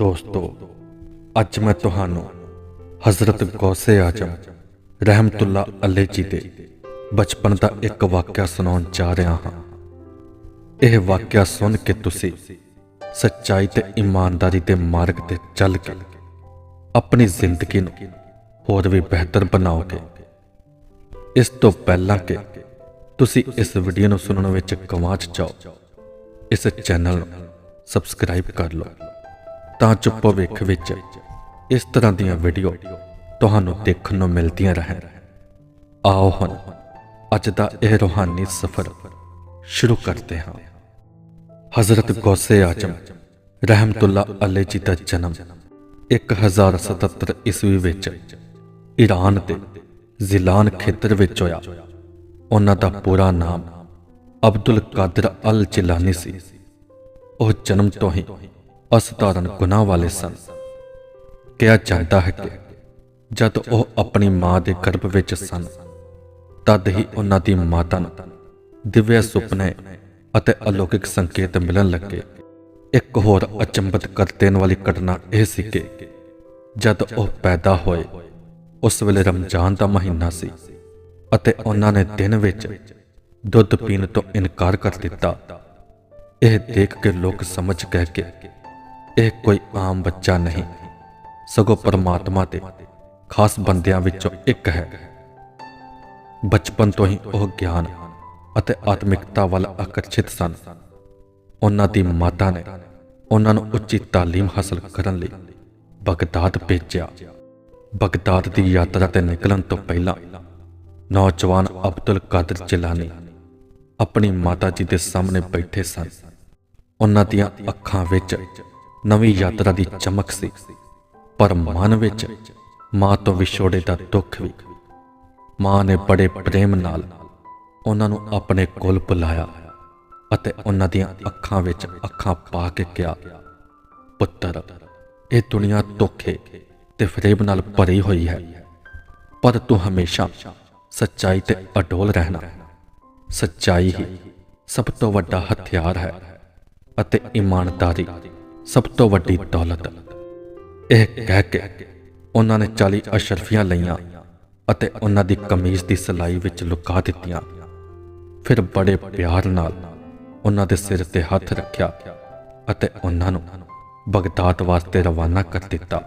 ਦੋਸਤੋ, ਅੱਜ ਮੈਂ ਤੁਹਾਨੂੰ ਹਜ਼ਰਤ ਗੌਸੇ ਆਜਮ ਰਹਿਮਤੁल्ला ਅਲੇ ਜੀ ਦੇ ਬਚਪਨ ਦਾ ਇੱਕ ਵਾਕਿਆ ਸੁਣਾਉਣ ਜਾ ਰਿਹਾ ਹਾਂ। ਇਹ ਵਾਕਿਆ ਸੁਣ ਕੇ ਤੁਸੀਂ ਸੱਚਾਈ ਤੇ ਇਮਾਨਦਾਰੀ ਦੇ ਮਾਰਗ ਤੇ ਚੱਲ ਕੇ ਆਪਣੀ ਜ਼ਿੰਦਗੀ ਨੂੰ ਹੋਰ ਵੀ ਬਿਹਤਰ ਬਣਾਓਗੇ। ਇਸ ਤੋਂ ਪਹਿਲਾਂ ਕਿ ਤੁਸੀਂ ਇਸ ਵੀਡੀਓ ਨੂੰ ਸੁਣਨ ਵਿੱਚ ਗਵਾਚ ਜਾਓ, ਇਸ ਚੈਨਲ ਨੂੰ ਸਬਸਕ੍ਰਾਈਬ ਕਰ ਲਓ। ਤਾਂ ਜੋ ਭਵਿੱਖ ਵਿੱਚ ਇਸ ਤਰ੍ਹਾਂ ਦੀਆਂ ਵੀਡੀਓ ਤੁਹਾਨੂੰ ਦੇਖਣ ਨੂੰ ਮਿਲਦੀਆਂ ਰਹਿਣ ਆਓ ਹੁਣ ਅੱਜ ਦਾ ਇਹ ਰੂਹਾਨੀ ਸਫ਼ਰ ਸ਼ੁਰੂ ਕਰਦੇ ਹਾਂ। ਹਜ਼ਰਤ ਗੌਸੇ ਆਜਮ ਰਹਿਮਤੁल्ला ਅਲੇ ਜੀ ਦਾ ਜਨਮ 1077 ਈਸਵੀ ਵਿੱਚ ਈਰਾਨ ਦੇ ਜ਼ਿਲਾਨ ਖੇਤਰ ਵਿੱਚ ਹੋਇਆ। ਉਹਨਾਂ ਦਾ ਪੂਰਾ ਨਾਮ ਅਬਦੁਲ ਕਾਦਰ ਅਲ ਜਿਲਾਨੀ ਸੀ। ਉਹ ਜਨਮ ਤੋਂ ਹੀ ਅਸਧਾਰਨ ਗੁਨਾਹ ਵਾਲੇ ਸਨ। ਕਿਹਾ ਜਾਂਦਾ ਹੈ ਕਿ ਜਦ ਉਹ ਆਪਣੀ ਮਾਂ ਦੇ ਗਰਭ ਵਿੱਚ ਸਨ, ਤਦ ਹੀ ਉਹਨਾਂ ਦੀ ਮਾਤਾ ਨੂੰ ਦਿਵਯ ਸੁਪਨੇ ਅਤੇ ਅਲੌਕਿਕ ਸੰਕੇਤ ਮਿਲਣ ਲੱਗੇ। ਇੱਕ ਹੋਰ ਅਚੰਭਿਤ ਕਰ ਦੇਣ ਵਾਲੀ ਘਟਨਾ ਇਹ ਸੀ ਕਿ ਜਦ ਉਹ ਪੈਦਾ ਹੋਏ, ਉਸ ਵੇਲੇ ਰਮਜ਼ਾਨ ਦਾ ਮਹੀਨਾ ਸੀ ਅਤੇ ਉਹਨਾਂ ਨੇ ਦਿਨ ਵਿੱਚ ਦੁੱਧ ਪੀਣ ਤੋਂ ਇਨਕਾਰ ਕਰ ਦਿੱਤਾ। ਇਹ ਦੇਖ ਕੇ ਲੋਕ ਸਮਝ ਗਏ ਕਿ ਇਹ ਕੋਈ ਆਮ ਬੱਚਾ ਨਹੀਂ ਸਗੋਂ ਪਰਮਾਤਮਾ ਦੇ ਖਾਸ ਬੰਦਿਆਂ ਵਿੱਚੋਂ ਇੱਕ ਹੈ ਬਚਪਨ ਤੋਂ ਹੀ ਉਹ ਗਿਆਨ ਅਤੇ ਆਤਮਿਕਤਾ ਵੱਲ ਆਕਰਸ਼ਿਤ ਸਨ ਉਹਨਾਂ ਦੀ ਮਾਤਾ ਨੇ ਉਹਨਾਂ ਨੂੰ ਉੱਚੀ تعلیم ਹਾਸਲ ਕਰਨ ਲਈ ਬਗਦਾਦ ਭੇਜਿਆ ਬਗਦਾਦ ਦੀ ਯਾਤਰਾ ਤੇ ਨਿਕਲਣ ਤੋਂ ਪਹਿਲਾਂ ਨੌਜਵਾਨ ਅਬਦੁਲ ਕਾਦਰ ਜਿਲਾਨੀ ਆਪਣੀ ਮਾਤਾ ਜੀ ਦੇ ਸਾਹਮਣੇ ਬੈਠੇ ਸਨ ਉਹਨਾਂ ਦੀਆਂ ਅੱਖਾਂ ਵਿੱਚ ਨਵੀਂ ਯਾਤਰਾ ਦੀ ਚਮਕ ਸੀ। ਪਰ ਮਨ ਵਿੱਚ ਮਾਂ ਤੋਂ ਵਿਛੋੜੇ ਦਾ ਦੁੱਖ ਵੀ। ਮਾਂ ਨੇ ਬੜੇ ਪ੍ਰੇਮ ਨਾਲ ਉਹਨਾਂ ਨੂੰ ਆਪਣੇ ਕੋਲ ਬੁਲਾਇਆ ਅਤੇ ਉਹਨਾਂ ਦੀਆਂ ਅੱਖਾਂ ਵਿੱਚ ਅੱਖਾਂ ਪਾ ਕੇ ਕਿਹਾ, ਪੁੱਤਰ, ਇਹ ਦੁਨੀਆ ਧੋਖੇ ਤੇ ਫਰੇਬ ਨਾਲ ਭਰੀ ਹੋਈ ਹੈ। ਪਰ ਤੂੰ ਹਮੇਸ਼ਾ ਸੱਚਾਈ ਤੇ ਅਡੋਲ ਰਹਿਣਾ। ਸੱਚਾਈ ਹੀ ਸਭ ਤੋਂ ਵੱਡਾ ਹਥਿਆਰ ਹੈ ਅਤੇ ਇਮਾਨਦਾਰੀ ਸਭ ਤੋਂ ਵੱਡੀ ਦੌਲਤ। ਇਹ ਕਹਿ ਕੇ ਉਹਨਾਂ ਨੇ 40 ਅਸ਼ਰਫੀਆਂ ਲਈਆਂ ਅਤੇ ਉਹਨਾਂ ਦੀ ਕਮੀਜ਼ ਦੀ ਸਲਾਈ ਵਿੱਚ ਲੁਕਾ ਦਿੱਤੀਆਂ। ਫਿਰ ਬੜੇ ਪਿਆਰ ਨਾਲ ਉਹਨਾਂ ਦੇ ਸਿਰ ਤੇ ਹੱਥ ਰੱਖਿਆ ਅਤੇ ਉਹਨਾਂ ਨੂੰ ਬਗਦਾਦ ਵਾਸਤੇ ਰਵਾਨਾ ਕਰ ਦਿੱਤਾ।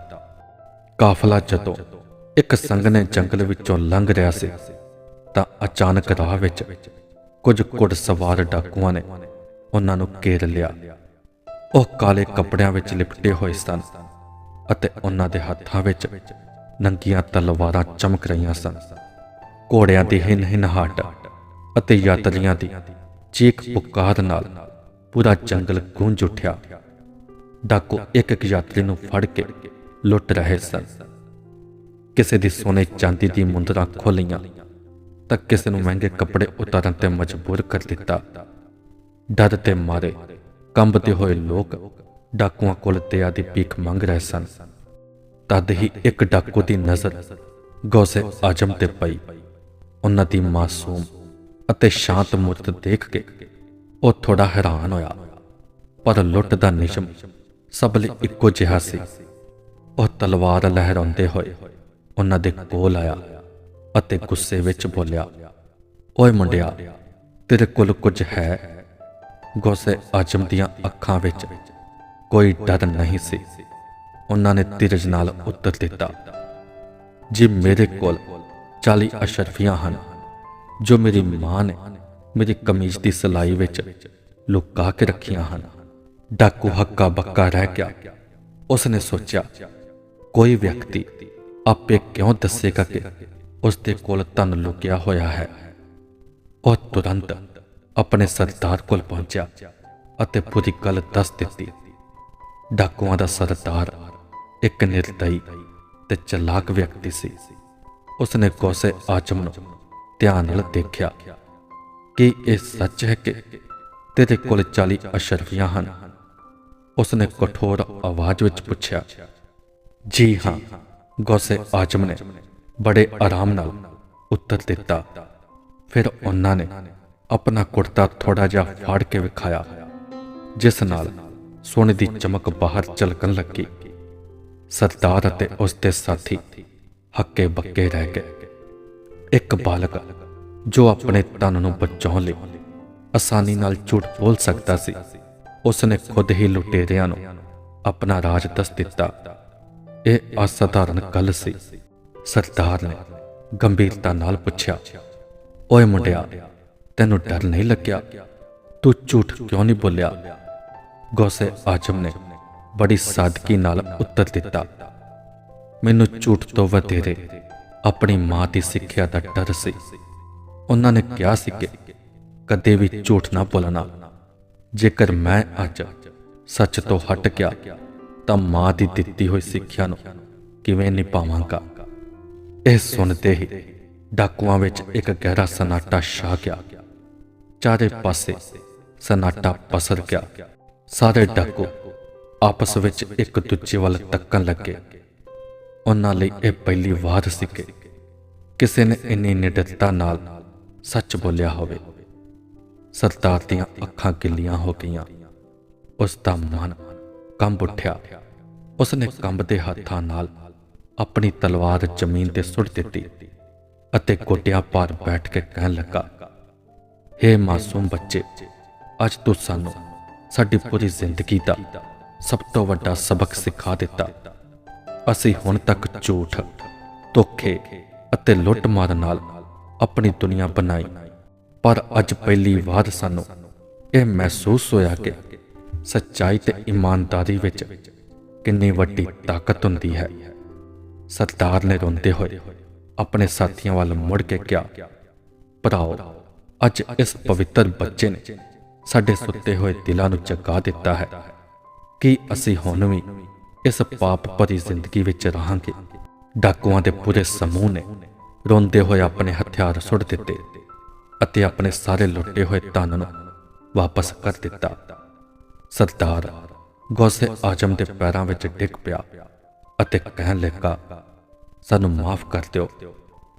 ਕਾਫਲਾ ਜਦੋਂ ਇੱਕ ਸੰਘਣੇ ਜੰਗਲ ਵਿੱਚੋਂ ਲੰਘ ਰਿਹਾ ਸੀ, ਤਾਂ ਅਚਾਨਕ ਰਾਹ ਵਿੱਚ ਕੁਝ ਕੁੜ ਸਵਾਰ ਡਾਕੂਆਂ ਨੇ ਉਹਨਾਂ ਨੂੰ ਘੇਰ ਲਿਆ। ਉਹ ਕਾਲੇ ਕੱਪੜਿਆਂ ਵਿੱਚ ਲਿਪਟੇ ਹੋਏ ਸਨ ਅਤੇ ਉਹਨਾਂ ਦੇ ਹੱਥਾਂ ਵਿੱਚ ਨੰਗੀਆਂ ਤਲਵਾਰਾਂ ਚਮਕ ਰਹੀਆਂ ਸਨ। ਘੋੜਿਆਂ ਦੀ ਹਿਨ ਹਿਨਹਾਟ ਅਤੇ ਯਾਤਰੀਆਂ ਦੀ ਚੀਕ ਪੁਕਾਰ ਨਾਲ ਪੂਰਾ ਜੰਗਲ ਗੂੰਜ ਉੱਠਿਆ। ਡਾਕੂ ਇੱਕ ਇੱਕ ਯਾਤਰੀ ਨੂੰ ਫੜ ਕੇ ਲੁੱਟ ਰਹੇ ਸਨ। ਕਿਸੇ ਦੀ ਸੋਨੇ ਚਾਂਦੀ ਦੀ ਮੁੰਦਰਾਂ ਖੋਲੀਆਂ ਤਾਂ ਕਿਸੇ ਨੂੰ ਮਹਿੰਗੇ ਕੱਪੜੇ ਉਤਾਰਨ ਤੇ ਮਜਬੂਰ ਕਰ ਦਿੱਤਾ। ਡਰ ਤੇ ਮਾਰੇ ਕੰਬਦੇ ਹੋਏ ਲੋਕ ਡਾਕੂਆਂ ਕੋਲ ਦਇਆ ਦੀ ਭੀਖ ਮੰਗ ਰਹੇ ਸਨ। ਤਦ ਹੀ ਇੱਕ ਡਾਕੂ ਦੀ ਨਜ਼ਰ ਗੌਸੇ ਆਜਮ ਤੇ ਪਈ। ਉਹਨਾਂ ਦੀ ਮਾਸੂਮ ਅਤੇ ਸ਼ਾਂਤ ਮੂਰਤ ਦੇਖ ਕੇ ਉਹ ਥੋੜਾ ਹੈਰਾਨ ਹੋਇਆ। ਪਰ ਲੁੱਟ ਦਾ ਨਿਸ਼ਮ ਸਭ ਲਈ ਇੱਕੋ ਜਿਹਾ ਸੀ। ਉਹ ਤਲਵਾਰ ਲਹਿਰਾਉਂਦੇ ਹੋਏ ਉਹਨਾਂ ਦੇ ਕੋਲ ਆਇਆ ਅਤੇ ਗੁੱਸੇ ਵਿੱਚ ਬੋਲਿਆ, ਓਏ ਮੁੰਡਿਆ, ਤੇਰੇ ਕੋਲ ਕੁਝ ਹੈ? ਗੋਸੇ ਆਜਮ ਦੀਆਂ ਅੱਖਾਂ ਵਿੱਚ ਕੋਈ ਡਰ ਨਹੀਂ ਸੀ। ਉਹਨਾਂ ਨੇ ਧੀਰਜ ਨਾਲ ਉੱਤਰ ਦਿੱਤਾ, ਜੀ ਮੇਰੇ ਕੋਲ 40 ਅਸ਼ਰਫੀਆਂ ਹਨ, ਜੋ ਮੇਰੀ ਮਾਂ ਨੇ ਮੇਰੀ ਕਮੀਜ਼ ਦੀ ਸਲਾਈ ਵਿੱਚ ਲੁਕਾ ਕੇ ਰੱਖੀਆਂ ਹਨ। ਡਾਕੂ ਹੱਕਾ ਬੱਕਾ ਰਹਿ ਗਿਆ। ਉਸਨੇ ਸੋਚਿਆ, ਕੋਈ ਵਿਅਕਤੀ ਆਪੇ ਕਿਉਂ ਦੱਸੇਗਾ ਕਿ ਉਸ ਦੇ ਕੋਲ ਧਨ ਲੁਕਿਆ ਹੋਇਆ ਹੈ? ਉਹ ਤੁਰੰਤ ਆਪਣੇ ਸਰਦਾਰ ਕੋਲ ਪਹੁੰਚਿਆ ਅਤੇ ਪੂਰੀ ਗੱਲ ਦੱਸ ਦਿੱਤੀ। ਡਾਕੂਆਂ ਦਾ ਸਰਦਾਰ ਇੱਕ ਨਿਰਦਈ ਤੇ ਚਲਾਕ ਵਿਅਕਤੀ ਸੀ। ਉਸਨੇ ਗੌਸੇ ਆਜਮ ਨੂੰ ਧਿਆਨ ਨਾਲ ਦੇਖਿਆ ਕਿ ਇਹ ਸੱਚ ਹੈ ਕਿ ਤੇਰੇ ਕੋਲ 40 ਅਸ਼ਰਫੀਆਂ ਹਨ। ਉਸਨੇ ਕਠੋਰ ਆਵਾਜ਼ ਵਿੱਚ ਪੁੱਛਿਆ, ਜੀ ਹਾਂ, ਗੌਸੇ ਆਚਮ ਨੇ ਬੜੇ ਆਰਾਮ ਨਾਲ ਉੱਤਰ ਦਿੱਤਾ। ਫਿਰ ਉਹਨਾਂ ਨੇ ਆਪਣਾ ਕੁੜਤਾ ਥੋੜਾ ਜਿਹਾ ਫਾੜ ਕੇ ਵਿਖਾਇਆ, ਜਿਸ ਨਾਲ ਸੋਨੇ ਦੀ ਚਮਕ ਬਾਹਰ ਝਲਕਣ ਲੱਗੀ। ਸਰਦਾਰ ਅਤੇ ਉਸ ਦੇ ਸਾਥੀ ਹੱਕੇ ਬੱਕੇ ਰਹਿ ਗਏ। ਇੱਕ ਬਾਲਕ ਜੋ ਆਪਣੇ ਤਨ ਨੂੰ ਬਚਾਉਣ ਲਈ ਆਸਾਨੀ ਨਾਲ ਝੂਠ ਬੋਲ ਸਕਦਾ ਸੀ, ਉਸਨੇ ਖੁਦ ਹੀ ਲੁਟੇਰਿਆਂ ਨੂੰ ਆਪਣਾ ਰਾਜ ਦੱਸ ਦਿੱਤਾ। ਇਹ ਅਸਾਧਾਰਨ ਗੱਲ ਸੀ। ਸਰਦਾਰ ਨੇ ਗੰਭੀਰਤਾ ਨਾਲ ਪੁੱਛਿਆ, ਓਏ ਮੁੰਡਿਆ ਤੈਨੂੰ ਡਰ ਨਹੀਂ ਲੱਗਿਆ? ਤੂੰ ਝੂਠ ਕਿਉਂ ਨਹੀਂ ਬੋਲਿਆ? ਗੌਸੇ ਆਜਮ ਨੇ ਬੜੀ ਸਾਦਗੀ ਨਾਲ ਉੱਤਰ ਦਿੱਤਾ। ਮੈਨੂੰ ਝੂਠ ਤੋਂ ਵਧੇਰੇ ਆਪਣੀ ਮਾਂ ਦੀ ਸਿੱਖਿਆ ਦਾ ਡਰ ਸੀ। ਉਹਨਾਂ ਨੇ ਕਿਹਾ ਸੀ ਕਿ ਕਦੇ ਵੀ ਝੂਠ ਨਾ ਬੋਲਣਾ। ਜੇਕਰ ਮੈਂ ਅੱਜ ਸੱਚ ਤੋਂ ਹਟ ਗਿਆ, ਤਾਂ ਮਾਂ ਦੀ ਦਿੱਤੀ ਹੋਈ ਸਿੱਖਿਆ ਨੂੰ ਕਿਵੇਂ ਨਿਭਾਵਾਂਗਾ? ਇਹ ਸੁਣਦੇ ਹੀ ਡਾਕੂਆਂ ਵਿੱਚ ਇੱਕ ਗਹਿਰਾ ਸਨਾਟਾ ਛਾ ਗਿਆ। ਚਾਰੇ ਪਾਸੇ ਸਨਾਟਾ ਪਸਰ ਗਿਆ। ਸਾਰੇ ਡਾਕੂ ਆਪਸ ਵਿੱਚ ਇੱਕ ਦੂਜੇ ਵੱਲ ਤੱਕਣ ਲੱਗੇ। ਉਹਨਾਂ ਲਈ ਇਹ ਪਹਿਲੀ ਵਾਰ ਸੀ ਕਿ ਕਿਸੇ ਨੇ ਇੰਨੀ ਨਿਡਰਤਾ ਨਾਲ ਸੱਚ ਬੋਲਿਆ ਹੋਵੇ। ਸਰਦਾਰ ਦੀਆਂ ਅੱਖਾਂ ਗਿੱਲੀਆਂ ਹੋ ਗਈਆਂ। ਉਸ ਦਾ ਮਨ ਕੰਬ ਉੱਠਿਆ। ਉਸਨੇ ਕੰਬਦੇ ਹੱਥਾਂ ਨਾਲ ਆਪਣੀ ਤਲਵਾਰ ਜ਼ਮੀਨ ਤੇ ਸੁੱਟ ਦਿੱਤੀ ਅਤੇ ਗੋਡਿਆਂ ਪਾਰ ਬੈਠ ਕੇ ਕਹਿਣ ਲੱਗਾ ਹੇ ਮਾਸੂਮ ਬੱਚੇ, ਅੱਜ ਤੂੰ ਸਾਨੂੰ ਸਾਡੀ ਪੂਰੀ ਜ਼ਿੰਦਗੀ ਦਾ ਸਭ ਤੋਂ ਵੱਡਾ ਸਬਕ ਸਿਖਾ ਦਿੱਤਾ। ਅਸੀਂ ਹੁਣ ਤੱਕ ਝੂਠ, ਧੋਖੇ ਅਤੇ ਲੁੱਟਮਾਰ ਨਾਲ ਆਪਣੀ ਦੁਨੀਆ ਬਣਾਈ। ਪਰ ਅੱਜ ਪਹਿਲੀ ਵਾਰ ਸਾਨੂੰ ਇਹ ਮਹਿਸੂਸ ਹੋਇਆ ਕਿ ਸੱਚਾਈ ਤੇ ਇਮਾਨਦਾਰੀ ਵਿੱਚ ਕਿੰਨੀ ਵੱਡੀ ਤਾਕਤ ਹੁੰਦੀ ਹੈ। ਸਰਦਾਰ ਨੇ ਰੋਂਦੇ ਹੋਏ ਆਪਣੇ ਸਾਥੀਆਂ ਵੱਲ ਮੁੜ ਕੇ ਕਿਹਾ, ਭਰਾਓ ਅੱਜ ਇਸ ਪਵਿੱਤਰ ਬੱਚੇ ਨੇ ਸਾਡੇ ਸੁੱਤੇ ਹੋਏ ਦਿਲਾਂ ਨੂੰ ਜਗਾ ਦਿੱਤਾ ਹੈ ਕਿ ਅਸੀਂ ਹੁਣ ਵੀ ਇਸ ਪਾਪ ਭਰੀ ਜ਼ਿੰਦਗੀ ਵਿੱਚ ਰਹਾਂਗੇ। ਡਾਕੂਆਂ ਦੇ ਪੂਰੇ ਸਮੂਹ ਨੇ ਰੋਂਦੇ ਹੋਏ ਆਪਣੇ ਹਥਿਆਰ ਸੁੱਟ ਦਿੱਤੇ ਅਤੇ ਆਪਣੇ ਸਾਰੇ ਲੁੱਟੇ ਹੋਏ ਧਨ ਨੂੰ ਵਾਪਸ ਕਰ ਦਿੱਤਾ। ਸਰਦਾਰ ਗੌਸੇ ਆਜਮ ਦੇ ਪੈਰਾਂ ਵਿੱਚ ਡਿੱਗ ਪਿਆ ਅਤੇ ਕਹਿਣ ਲੱਗਾ, ਸਾਨੂੰ ਮਾਫ ਕਰ ਦਿਓ।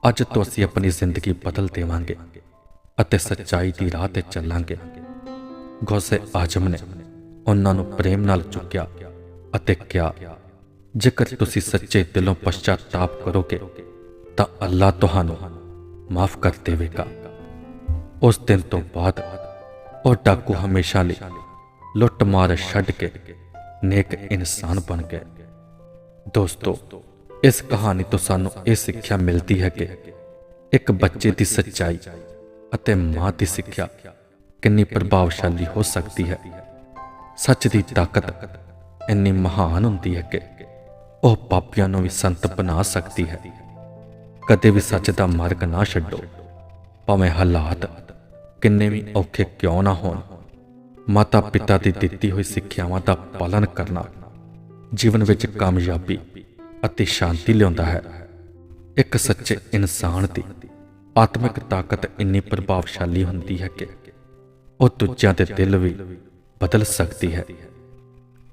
ਅੱਜ ਤੋਂ ਅਸੀਂ ਆਪਣੀ ਜ਼ਿੰਦਗੀ ਬਦਲ ਦੇਵਾਂਗੇ। ਅਤੇ ਸੱਚਾਈ ਦੀ ਰਾਹ ਤੇ ਚੱਲਾਂਗੇ। ਗੌਸੇ ਆਜਮ ਨੇ ਉਹਨਾਂ ਨੂੰ ਪ੍ਰੇਮ ਨਾਲ ਚੁੱਕਿਆ ਅਤੇ ਕਿਹਾ, ਜੇਕਰ ਤੁਸੀਂ ਸੱਚੇ ਦਿਲੋਂ ਪਛਤਾਪ ਕਰੋਗੇ, ਤਾਂ ਅੱਲਾ ਤੁਹਾਨੂੰ ਮਾਫ ਕਰ ਦੇਵੇਗਾ। ਉਸ ਦਿਨ ਤੋਂ ਬਾਅਦ ਉਹ ਡਾਕੂ ਹਮੇਸ਼ਾ ਲਈ ਲੁੱਟ ਮਾਰ ਛੱਡ ਕੇ ਨੇਕ ਇਨਸਾਨ ਬਣ ਗਏ। ਦੋਸਤੋ, ਇਸ ਕਹਾਣੀ ਤੋਂ ਸਾਨੂੰ ਇਹ ਸਿੱਖਿਆ ਮਿਲਦੀ ਹੈ ਕਿ ਇੱਕ ਬੱਚੇ ਦੀ ਸੱਚਾਈ ਅਤੇ ਮਾਂ ਦੀ ਸਿੱਖਿਆ ਕਿੰਨੀ ਪ੍ਰਭਾਵਸ਼ਾਲੀ ਹੋ ਸਕਦੀ ਹੈ। ਸੱਚ ਦੀ ਤਾਕਤ ਇੰਨੀ ਮਹਾਨ ਹੁੰਦੀ ਹੈ ਕਿ ਉਹ ਪਾਪੀਆਂ ਨੂੰ ਵੀ ਸੰਤ ਬਣਾ ਸਕਦੀ ਹੈ। ਕਦੇ ਵੀ ਸੱਚ ਦਾ ਮਾਰਗ ਨਾ ਛੱਡੋ। ਭਾਵੇਂ ਹਾਲਾਤ ਕਿੰਨੇ ਵੀ ਔਖੇ ਕਿਉਂ ਨਾ ਹੋਣ। ਮਾਤਾ ਪਿਤਾ ਦੀ ਦਿੱਤੀ ਹੋਈ ਸਿੱਖਿਆਵਾਂ ਦਾ ਪਾਲਣ ਕਰਨਾ ਜੀਵਨ ਵਿੱਚ ਕਾਮਯਾਬੀ ਅਤੇ ਸ਼ਾਂਤੀ ਲਿਆਉਂਦਾ ਹੈ। ਇੱਕ ਸੱਚੇ ਇਨਸਾਨ ਦੀ ਆਤਮਿਕ ਤਾਕਤ ਇੰਨੀ ਪ੍ਰਭਾਵਸ਼ਾਲੀ ਹੁੰਦੀ ਹੈ ਕਿ ਉਹ ਦੂਜਿਆਂ ਦੇ ਦਿਲ ਵੀ ਬਦਲ ਸਕਦੀ ਹੈ।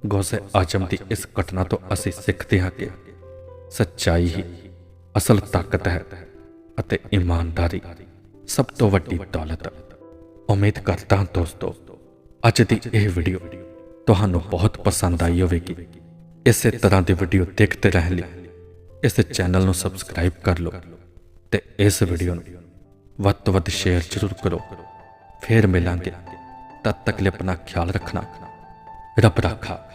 ਗੌਸੇ ਆਜਮ ਦੀ ਇਸ ਘਟਨਾ ਤੋਂ ਅਸੀਂ ਸਿੱਖਦੇ ਹਾਂ ਕਿ ਸੱਚਾਈ ਹੀ ਅਸਲ ਤਾਕਤ ਹੈ ਅਤੇ ਇਮਾਨਦਾਰੀ ਸਭ ਤੋਂ ਵੱਡੀ ਦੌਲਤ। ਉਮੀਦ ਕਰਦਾ ਹਾਂ ਦੋਸਤੋ, ਅੱਜ ਦੀ ਇਹ ਵੀਡੀਓ ਤੁਹਾਨੂੰ ਬਹੁਤ ਪਸੰਦ ਆਈ ਹੋਵੇਗੀ। ਇਸੇ ਤਰ੍ਹਾਂ ਦੀ ਵੀਡੀਓ ਦੇਖਦੇ ਰਹਿਣ ਲਈ ਇਸ ਚੈਨਲ ਨੂੰ ਸਬਸਕ੍ਰਾਈਬ ਕਰ ਲਓ ਤੇ ਇਸ ਵੀਡੀਓ ਨੂੰ ਵੱਧ ਤੋਂ ਵੱਧ ਸ਼ੇਅਰ ਜ਼ਰੂਰ ਕਰੋ। ਫੇਰ ਮਿਲਾਂਗੇ। ਤਦ ਤੱਕ ਲਈ ਆਪਣਾ ਖਿਆਲ ਰੱਖਣਾ। ਰੱਬ ਰਾਖਾ।